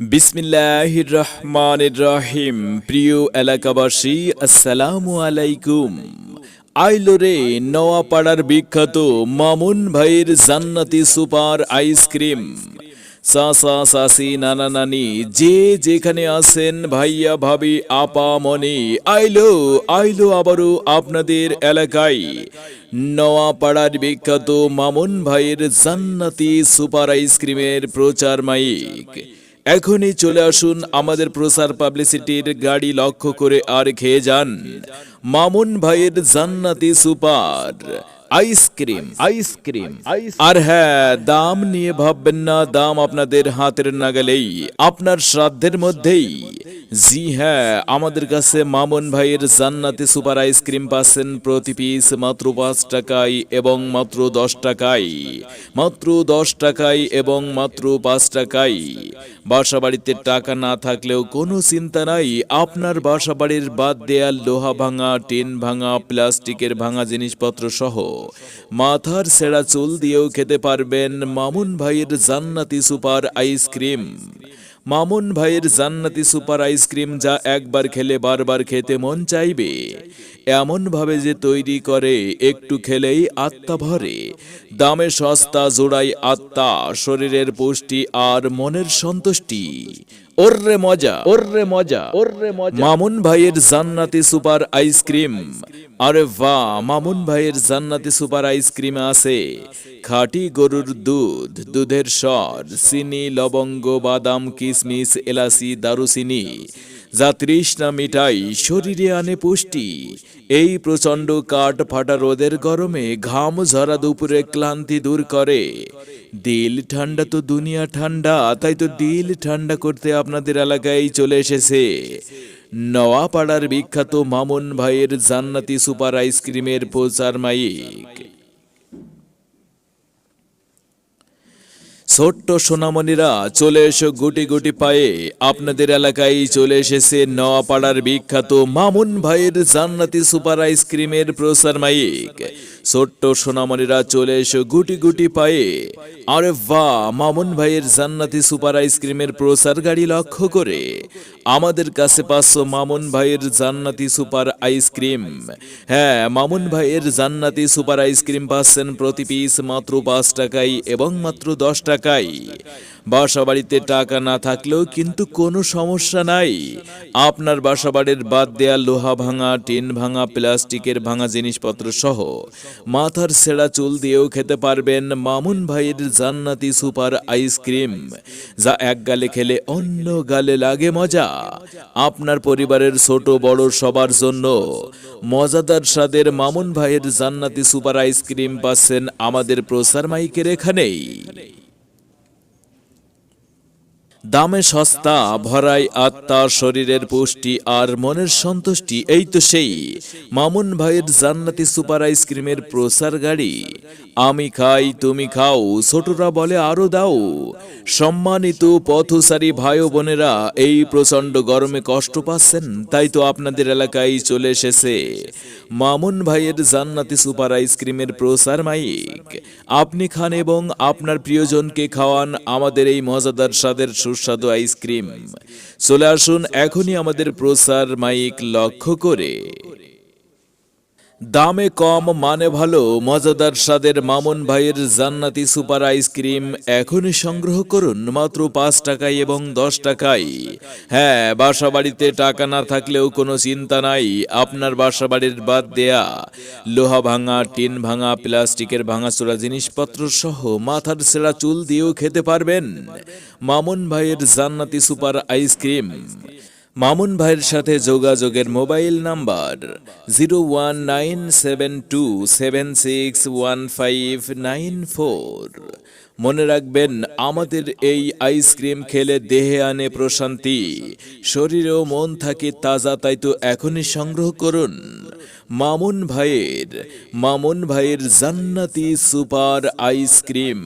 বিসমিল্লাহির রহমানির রহিম। প্রিয় এলাকাবাসী, আসসালামু আলাইকুম। আইলো রে নওয়াপাড়ার বিখ্যাত মামুন ভাইয়ের জান্নাতি সুপার আইসক্রিম। সাসা সাসি নানা নানি যে যেখানে আছেন ভাইয়া, ভাবি, আপা, মনি, আইলো আইলো আবারও আপনাদের এলাকায়। নওয়াপাড়ার বিখ্যাত মামুন ভাইয়ের জান্নাতি সুপার আইসক্রিমের প্রচার মাইক। এখনই চলে আসুন আমাদের প্রসার পাবলিসিটির গাড়ি লক্ষ্য করে আর খেয়ে যান। মামুন ভাইয়ের জান্নাতি সুপার আইসক্রিম আইসক্রিম আর হ্যাঁ দাম নিয়ে ভাববেন না, দাম আপনাদের হাতের নাগালেই, আপনার শ্রাদ্ধের মধ্যেই। জি হ্যাঁ আমাদের কাছে মামুন ভাইয়ের জান্নাতি সুপার আইসক্রিম পাচ্ছেন প্রতি পিস মাত্র পাঁচ টাকায় এবং মাত্র দশ টাকায়। মাত্র দশ টাকায় এবং মাত্র পাঁচ টাকায়। বাসা বাড়িতে টাকা না থাকলেও কোনো চিন্তা নাই, আপনার বাসা বাড়ির বাদ দেয়াল লোহা ভাঙা, টিন ভাঙা, প্লাস্টিকের ভাঙা জিনিসপত্র সহ মাথার সেরা চুল দিয়েও খেতে পারবেন মামুন ভাইয়ের জান্নাতি সুপার আইসক্রিম মামুন ভাইয়ের জান্নাতি সুপার আইসক্রিম যা একবার খেলে বারবার খেতে মন চাইবে। এমন ভাবে যে তৈরি করে, একটু খেলেই আত্মা ভরে। দামে সস্তা জোড়াই আত্মা, শরীরের পুষ্টি আর মনের সন্তুষ্টি। ওর্রে মজা ওর্রে মজা ওর্রে মজা। মামুন ভাইয়ের জান্নাতি সুপার আইসক্রিম আরে বাহ, মামুন ভাইয়ের জান্নাতি সুপার আইসক্রিম আছে খাঁটি গরুর দুধ, দুধের স্বর, চিনি, লবঙ্গ, বাদাম কিশমিশ এলাচি দারুচিনি যা তৃষ্ণা মিটাই শরীরে আনে পুষ্টি। এই প্রচণ্ড কাঠ ফাটা রোদের গরমে ঘাম ঝরা দুপুরে ক্লান্তি দূর করে। দিল ঠান্ডা তো দুনিয়া ঠান্ডা, তাই তো দিল ঠান্ডা করতে আপনাদের এলাকায় চলে এসেছে। নওয়াপাড়ার বিখ্যাত মামুন ভাইয়ের জান্নাতি সুপার আইসক্রিমের প্রচার মাইক। ছোট্ট সোনামণিরা চলে এসো গুটি গুটি পায়ে। আপনাদের এলাকায় চলে এসেছে নওয়াপাড়ার বিখ্যাত মামুন ভাইয়ের জান্নাতি সুপার আইসক্রিমের প্রসার মাইক। ছোট্ট সোনামণিরা চলে এসো গুটি গুটি পায়ে। আরে বাহ, মামুন ভাইয়ের জান্নাতি সুপার আইসক্রিমের প্রসার গাড়ি লক্ষ্য করে। আমাদের কাছে পাঁচশো মামুন ভাইয়ের জান্নাতি সুপার আইসক্রিম। হ্যাঁ মামুন ভাইয়ের জান্নাতি সুপার আইসক্রিম পাচ্ছেন প্রতি পিস মাত্র পাঁচ টাকায় এবং মাত্র দশ টাকায়। বাসা বাড়িতে টাকা না থাকলেও কিন্তু কোনো সমস্যা নাই। আপনার বাসাবাড়ির বাদ দেয়া লোহা ভাঙা, টিন ভাঙা, প্লাস্টিকের ভাঙা জিনিসপত্র সহ মাথার ছেঁড়া চুল দিয়েও খেতে পারবেন মামুন ভাইয়ের জান্নাতি সুপার আইসক্রিম, যা এক গালে খেলে অন্য গালে লাগে মজা। আপনার পরিবারের ছোট বড় সবার জন্য মজাদার স্বাদের মামুন ভাইয়ের জান্নাতি সুপার আইসক্রিম পাচ্ছেন আমাদের প্রসার মাইকের এখানেই। দামে সস্তা, ভরাই আত্মা, শরীরের পুষ্টি আর মনের সন্তুষ্টি, এই তো সেই। মামুন ভাইয়ের জান্নাতি সুপার আইসক্রিমের প্রসার গাড়ি। আমি খাই, তুমি খাও, ছোটরা বলে আরও দাও। সম্মানিত পথসারী ভাই বোনেরা, এই প্রচণ্ড গরমে কষ্ট পাচ্ছেন, তাই তো আপনাদের এলাকায় চলে এসেছে। মামুন ভাইয়ের জান্নাতি সুপার আইসক্রিমের প্রসার মাইক। আপনি খান এবং আপনার প্রিয়জনকে খাওয়ান আমাদের এই মজাদার স্বাদের সুস্বাদু আইসক্রিম চলে আসুন এখনই আমাদের প্রসার মাইক লক্ষ্য করে। দামে কম মানে ভালো, মজাদার স্বাদের মামুন ভাইয়ের জান্নাতি সুপার আইসক্রিম এখনই সংগ্রহ করুন মাত্র পাঁচ টাকায় এবং দশ টাকায়। হ্যাঁ বাসা বাড়িতে টাকা না থাকলেও কোনো চিন্তা নাই, আপনার বাসা বাড়ির বাদ দেয়া। লোহা ভাঙা, টিন ভাঙা, প্লাস্টিকের ভাঙাচোরা জিনিসপত্র সহ মাথার সেরা চুল দিয়েও খেতে পারবেন। মামুন ভাইয়ের জান্নাতি সুপার আইসক্রিম। মামুন ভাইয়ের সাথে যোগাযোগের mobile number zero one nine seven two seven six one five nine four. মনে রাখবেন, আমাদের এই আইসক্রিম খেলে দেহে আনে প্রশান্তি শরীরেও মন থাকে তাজা, তাই তো এখনই সংগ্রহ করুন মামুন ভাইয়ের মামুন ভাইয়ের জান্নাতি সুপার আইসক্রিম